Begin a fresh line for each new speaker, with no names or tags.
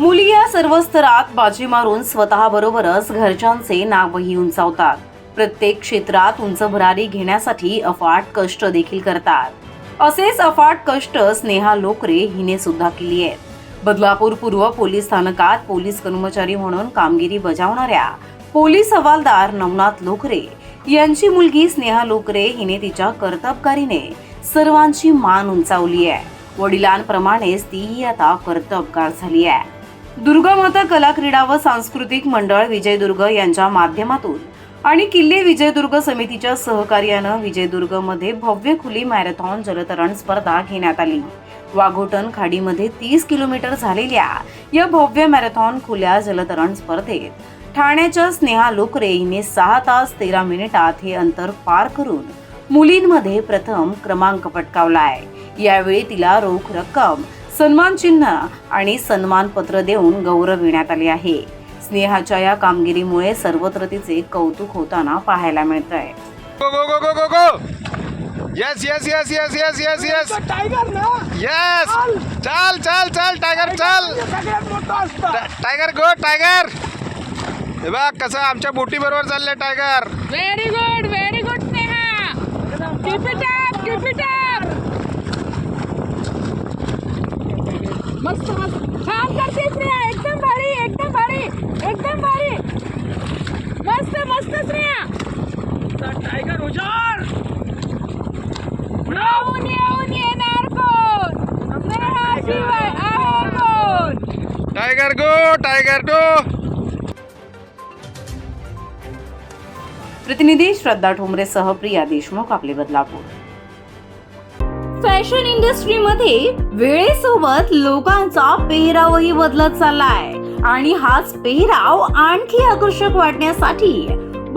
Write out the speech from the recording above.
मुली या सर्व स्तरात बाजी मारून स्वतःबरोबरच घरच्यांचे नावही उंचावतात. प्रत्येक क्षेत्रात उंच भरारी घेण्यासाठी अफाट कष्ट देखील करतात. असेच अफाट कष्ट स्नेहा लोकरे हिने सुद्धा केली आहेत. बदलापूर पूर्व पोलीस स्थानकात पोलीस कर्मचारी म्हणून कामगिरी बजावणाऱ्या पोलीस हवालदार नवनाथ लोकरे यांची मुलगी स्नेहा लोकरे हिने तिच्या कर्तबकारीने सर्वांची मान उंचावली आहे. वडिलांप्रमाणेच तीही आता कर्तबगार झाली आहे. दुर्गामाता कला क्रीडा व सांस्कृतिक मंडळ विजयदुर्ग यांच्या माध्यमातून आणि किल्ले विजयदुर्ग समितीच्या सहकार्यानं विजयदुर्गमध्ये भव्य खुली मॅरेथॉन जलतरण स्पर्धा घेण्यात आली. वाघोटन खाडीमध्ये तीस किलोमीटर झालेल्या या भव्य मॅरेथॉन खुल्या जलतरण स्पर्धेत ठाण्याच्या स्नेहा लोकरे हिने सहा तास तेरा मिनिटात हे अंतर पार करून मुलींमध्ये प्रथम क्रमांक पटकावला आहे यावेळी तिला रोख रक्कम सन्मान चिन्ह आणि सन्मानपत्र देऊन गौरविण्यात आले आहे. स्नेहाच्या या कामगिरीमुळे सर्वत्र तिचे कौतुक होताना पाहायला मिळत आहे
हे बघ कसं आमच्या बोटी बरोबर चाललंय tiger
very good very good Sneha
tiger
येऊन येऊन येणार कोण स्नेहाशिवाय आहे कोण
टायगर गो टायगर गो
प्रतिनिधी श्रद्धा ठोंबरेसह प्रिया देशमुख आपले बदलापूर. फॅशन इंडस्ट्रीमध्ये वेळेसोबत लोकांचा पेहरावही बदलत चाललाय. आणि हाच पेहराव आणखी आकर्षक वाटण्यासाठी